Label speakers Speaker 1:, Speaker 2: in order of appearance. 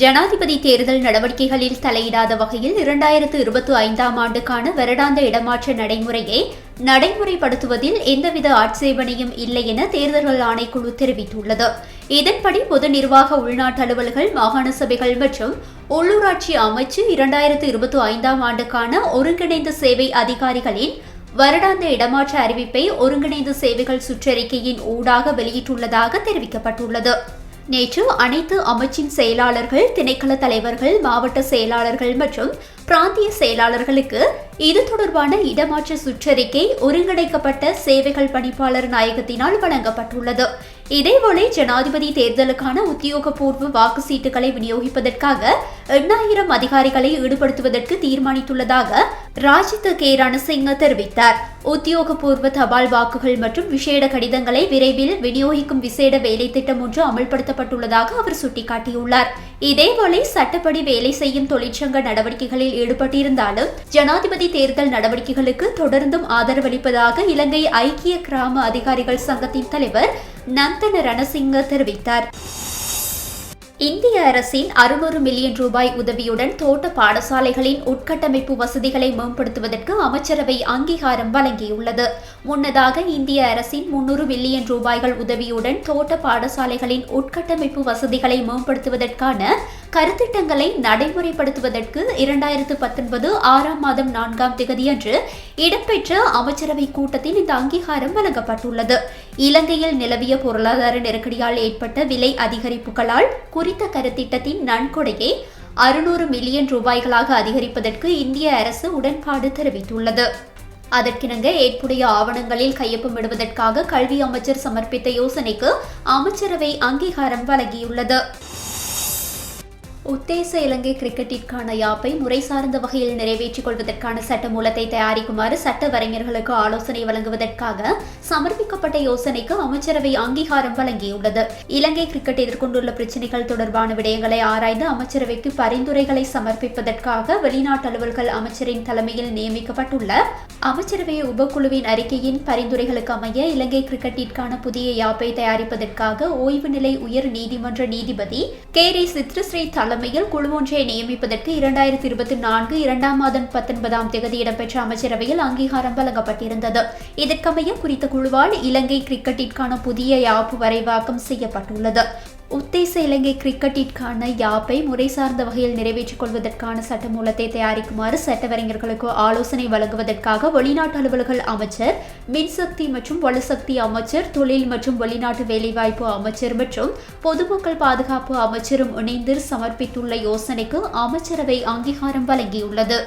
Speaker 1: ஜனாதிபதி தேர்தல் நடவடிக்கைகளில் தலையிடாத வகையில் இரண்டாயிரத்து இருபத்தி ஐந்தாம் ஆண்டுக்கான வருடாந்த இடமாற்ற நடைமுறையை நடைமுறைப்படுத்துவதில் எந்தவித ஆட்சேபனையும் இல்லை என தேர்தல்கள் ஆணைக்குழு தெரிவித்துள்ளது. இதன்படி பொது நிர்வாக உள்நாட்டு அலுவல்கள் மாகாண சபைகள் மற்றும் உள்ளூராட்சி அமைச்சு இரண்டாயிரத்து இருபத்தி ஐந்தாம் ஆண்டுக்கான ஒருங்கிணைந்த சேவை அதிகாரிகளின் வருடாந்த இடமாற்ற அறிவிப்பை ஒருங்கிணைந்த சேவைகள் சுற்றறிக்கையின் ஊடாக வெளியிட்டுள்ளதாக தெரிவிக்கப்பட்டுள்ளது. நேற்று அனைத்து அமைச்சின் செயலாளர்கள் திணைக்கள தலைவர்கள் மாவட்ட செயலாளர்கள் மற்றும் பிராந்திய செயலாளர்களுக்கு இது தொடர்பான இடமாற்ற சுற்றறிக்கை ஒருங்கிணைக்கப்பட்ட சேவைகள் பணிப்பாளர் நாயகத்தினால் வழங்கப்பட்டுள்ளது. இதேவேளை ஜனாதிபதி தேர்தலுக்கான உத்தியோகபூர்வ வாக்கு சீட்டுகளை விநியோகிப்பதற்காக எண்ணாயிரம் அதிகாரிகளை ஈடுபடுத்துவதற்கு தீர்மானித்துள்ளதாக ராஜித கே ரணசிங்க தெரிவித்தார். உத்தியோகபூர்வ தபால் வாக்குகள் மற்றும் விசேட கடிதங்களை விரைவில் விநியோகிக்கும் விசேட வேலை திட்டம் ஒன்று அமல்படுத்தப்பட்டுள்ளதாக அவர் சுட்டிக்காட்டியுள்ளார். இதேவேளை சட்டப்படி வேலை செய்யும் தொழிற்சங்க நடவடிக்கைகளில் ஈடுபட்டிருந்தாலும் ஜனாதிபதி தேர்தல் நடவடிக்கைகளுக்கு தொடர்ந்தும் ஆதரவளிப்பதாக இலங்கை ஐக்கிய கிராம அதிகாரிகள் சங்கத்தின் தலைவர் நந்தன ரணசிங்க தெரிவித்தார். இந்திய அரசின் அறுநூறு மில்லியன் ரூபாய் உதவியுடன் தோட்ட பாடசாலைகளின் உட்கட்டமைப்பு வசதிகளை மேம்படுத்துவதற்கு அமைச்சரவை அங்கீகாரம் வழங்கியுள்ளது. முன்னதாக இந்திய அரசின் முன்னூறு மில்லியன் ரூபாய்கள் உதவியுடன் தோட்ட பாடசாலைகளின் உட்கட்டமைப்பு வசதிகளை மேம்படுத்துவதற்கான கருத்திட்டங்களை நடைமுறைப்படுத்துவதற்கு இரண்டாயிரத்து பத்தொன்பது ஆறாம் மாதம் நான்காம் திகதியன்று இடம்பெற்ற அமைச்சரவை கூட்டத்தில் இந்த அங்கீகாரம் வழங்கப்பட்டுள்ளது. இலங்கையில் நிலவிய பொருளாதார நெருக்கடியால் ஏற்பட்ட விலை அதிகரிப்புகளால் குறித்த கருத்திட்டத்தின் நன்கொடையை அறுநூறு மில்லியன் ரூபாய்களாக அதிகரிப்பதற்கு இந்திய அரசு உடன்பாடு தெரிவித்துள்ளது. அதற்கிணங்க ஏற்புடைய ஆவணங்களில் கையொப்பமிடுவதற்காக கல்வி அமைச்சர் சமர்ப்பித்த யோசனைக்கு அமைச்சரவை அங்கீகாரம் வழங்கியுள்ளது. உத்தேச இலங்கை கிரிக்கெட்டிற்கான யாப்பை முறை சார்ந்த வகையில் நிறைவேற்றிக் கொள்வதற்கான சட்டமூலத்தை தயாரிக்குமாறு சட்ட வரைஞர்களுக்கு ஆலோசனை வழங்குவதற்காக சமர்ப்பிக்கப்பட்ட யோசனைக்கு அமைச்சரவை அங்கீகாரம் வழங்கியுள்ளது. இலங்கை கிரிக்கெட் எதிர்கொண்டுள்ள பிரச்சினைகள் தொடர்பான விடயங்களை ஆராய்ந்து அமைச்சரவைக்கு பரிந்துரைகளை சமர்ப்பிப்பதற்காக வெளிநாட்டு அலுவல்கள் அமைச்சரின் தலைமையில் நியமிக்கப்பட்டுள்ள அமைச்சரவை உபக்குழுவின் அறிக்கையின் பரிந்துரைகளுக்கு அமைய இலங்கை கிரிக்கெட்டிற்கான புதிய யாப்பை தயாரிப்பதற்காக ஓய்வு நிலை உயர் நீதிமன்ற நீதிபதி கே ரே சித்ரஸ்ரீ தலைமையில் குழு ஒன்றை நியமிப்பதற்கு இரண்டாயிரத்தி இருபத்தி நான்கு இரண்டாம் மாதம் பத்தொன்பதாம் தேதி இடம்பெற்ற அமைச்சரவையில் அங்கீகாரம் வழங்கப்பட்டிருந்தது. இதற்கமைய குறித்த குழுவால் இலங்கை கிரிக்கெட்டிற்கான புதிய யாப்பு வரைவாக்கம் செய்யப்பட்டுள்ளது. உத்தேச இலங்கை கிரிக்கெட்டிற்கான யாப்பை முறை சார்ந்த வகையில் நிறைவேற்றிக் கொள்வதற்கான சட்டமூலத்தை தயாரிக்குமாறு சட்டவரைஞர்களுக்கு ஆலோசனை வழங்குவதற்காக வெளிநாட்டு அலுவல்கள் அமைச்சர் மின்சக்தி மற்றும் வலுசக்தி அமைச்சர் தொழில் மற்றும் வெளிநாட்டு வேலைவாய்ப்பு அமைச்சர் மற்றும் பொதுமக்கள் பாதுகாப்பு அமைச்சரும் இணைந்து சமர்ப்பித்துள்ள யோசனைக்கு அமைச்சரவை அங்கீகாரம் வழங்கியுள்ளது.